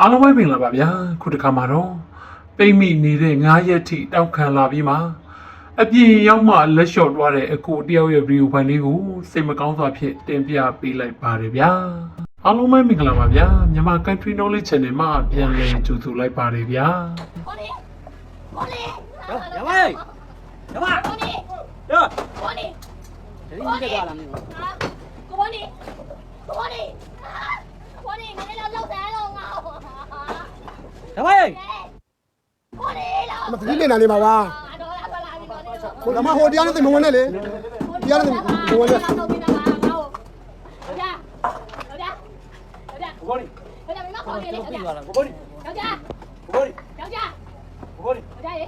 အားလုံးပဲမင်္ဂလာပါဗျာခုတစ်ခါမှာတော့ပိတ်မိနေတဲ့9ရက်ထိတောက်ခံလာပြီးမှအပြင်ရောက်မှလက်လျှော့သွားတဲ့အကိုတယောက်ရဲ့ဗီဒီယိုဖိုင်လေးကိုစိတ်မကောင်းစွာဖြင့်တင်ပြပေးလိုက်ပါတယ်ဗျာအားလုံးပဲမင်္ဂလာပါဗျာမြန်မာ Country Knowledge Channel မှာပြန်လည်ကြိုဆိုလိုက်ပါတယ်ဗျာကိုနေကိုနေရရပါရပါကိုနေရကိုနေဒီနေ့တက်သွားလားမင်းဟာကိုနေကို ဓမ္မရေးကိုလေးလားမသတိနဲ့နာနေပါပါဒေါ်လာဒေါ်လာဒီပေါ်လေးကိုဓမ္မဟိုတရားနဲ့သိမဝင်နဲ့လေတရားနဲ့သိမဝင်နဲ့ကိုဘောဒီကိုဒါမင်းမခေါ်ရလေကိုဒါကိုဘောဒီယောက်ျားကိုဘောဒီယောက်ျားကိုဘောဒီယောက်ျားရေ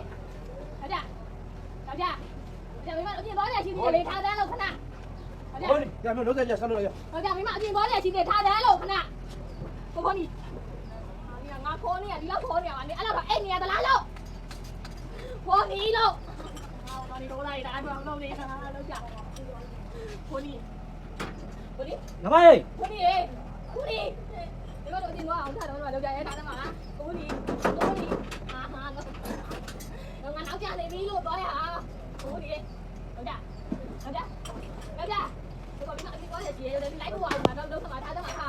ယောက်ျားယောက်ျားဒါမင်းမအပြင်ဘောလေးရှိသေးတယ်လေထားတန်းလို့ခဏကိုဘောဒီဒါမင်းလုံးဆက်ကြဆက်လို့ရယောက်ျားမင်းမအပြင်ဘောလေးရှိသေးတယ်ထားတန်းလို့ခဏကိုဘောဒီ ခေါ်နေရဒီလောက်ခေါ်နေရမှာနေအဲ့လောက်တော့အဲ့နေရသလားလို့ခေါ်နီလို့ဟောတော်ဒီတော့လိုက်တာတော့လုံးနေတာလောက်ကြခေါ်နီခေါ်နီရပါရခေါ်နီရေခေါ်နီဒီကတော့အပြင်သွားအောင်ထားတော့လောက်ကြရဲထားတယ်မှာခေါ်နီခေါ်နီဟာဟာတော့ငါနောက်ကြနေပြီလို့ပြောရခေါ်နီလောက်ကြလောက်ကြလောက်ကြဒီကောင်ကအပြင်သွားတယ်ကြီးတယ်လိုက်ဖို့အောင်တော့လုံးသမားထားတယ်မှာဟာ